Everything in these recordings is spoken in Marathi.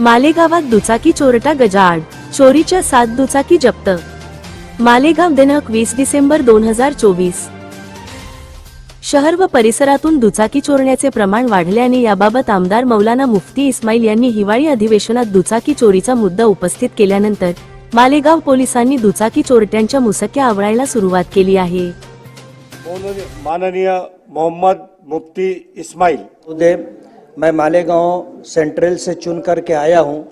मालेगावात दुचाकी चोरटा गजाआड. चोरीच्या सात दुचाकी जप्त. मालेगाव दिनांक वीस डिसेंबर दोन हजार चोवीस. शहर व परिसरातून दुचाकी चोरण्याचे प्रमाण वाढल्याने याबाबत आमदार मौलाना मुफ्ती इस्माईल यांनी हिवाळी अधिवेशनात दुचाकी चोरीचा मुद्दा उपस्थित केल्यानंतर मालेगाव पोलिसांनी दुचाकी चोरट्यांच्या मुसक्या आवळायला सुरुवात केली आहे. माननीय मोहम्मद मुफ्ती इस्माइल उदय मैं मालेगांव सेंट्रल से चुन करके आया हूं।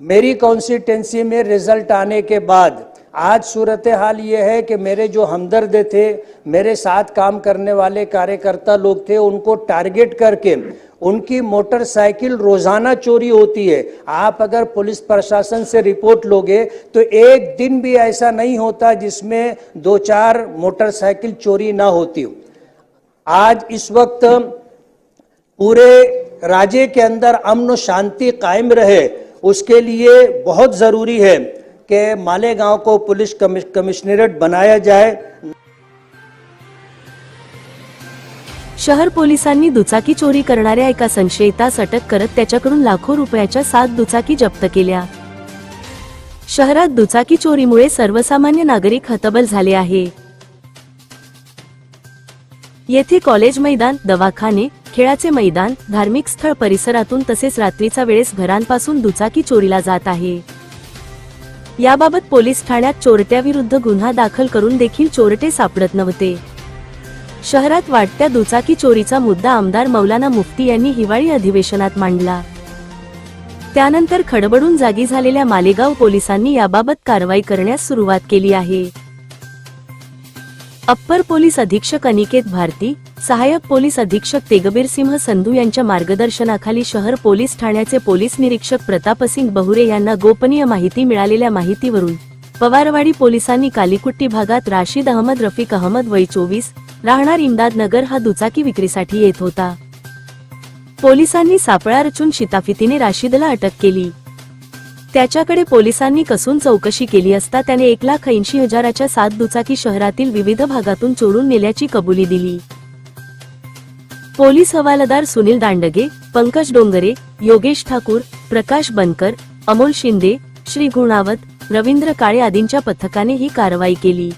मेरी कॉन्स्टिटेंसी में रिजल्ट आने के बाद आज सूरत हाल ये है कि मेरे जो हमदर्द थे, मेरे साथ काम करने वाले कार्यकर्ता लोग थे, उनको टारगेट करके उनकी मोटरसाइकिल रोज़ाना चोरी होती है। आप अगर पुलिस प्रशासन से रिपोर्ट लोगे तो एक दिन भी ऐसा नहीं होता जिसमें दो चार मोटरसाइकिल चोरी ना होती हो। आज इस वक्त पूरे राज्य के अंदर अमन शांति कायम रहे, उसके लिए बहुत ज़रूरी है। कि मालेगांव को पुलिस कमिश- कमिश्नरेट बनाया जाए। शहर पोलिसांनी दुचाकी चोरी करणाऱ्या एका संशयितास अटक करत त्याच्याकडून लाखो रुपयाच्या सात दुचाकी जप्त केल्या. शहरात दुचाकी चोरीमुळे सर्वसामान्य नागरिक हतबल झाले आहे. येथे कॉलेज मैदान दवाखाने खेळाचे मैदान धार्मिक स्थळ परिसरातून तसेच रात्रीचा वेळेस घरांपासून दुचाकी चोरीला जात आहे. याबाबत पोलीस ठाण्यात चोरट्याविरुद्ध गुन्हा दाखल करून देखील चोरटे सापडत नव्हते. शहरात वाढत्या दुचाकी चोरीचा मुद्दा आमदार मौलाना मुफ्ती यांनी हिवाळी अधिवेशनात मांडला. त्यानंतर खडबडून जागी झालेल्या मालेगाव पोलिसांनी याबाबत कारवाई करण्यास सुरुवात केली आहे. अप्पर पोलीस अधीक्षक अनिकेत भारती सहाय्यक पोलीस अधीक्षक तेगबीर सिंह संधू यांच्या मार्गदर्शनाखाली शहर पोलीस ठाण्याचे पोलीस निरीक्षक प्रतापसिंग बहुरे यांना गोपनीय माहिती मिळालेल्या माहितीवरून पवारवाडी पोलिसांनी कालीकुट्टी भागात राशीद अहमद रफिक अहमद वय चोवीस राहणार इमदादनगर हा दुचाकी विक्रीसाठी येत होता. पोलिसांनी सापळा रचून शिताफितीने राशीदला अटक केली. त्याच्याकडे पोलिसांनी कसून चौकशी केली असता त्याने एक लाख ऐंशी हजाराच्या सात दुचाकी शहरातील विविध भागातून चोरून नेल्याची कबुली दिली. पोलीस हवालदार सुनील दांडगे पंकज डोंगरे योगेश ठाकूर प्रकाश बनकर अमोल शिंदे श्री गुणावत रवींद्र काळे आदींच्या पथकाने ही कारवाई केली.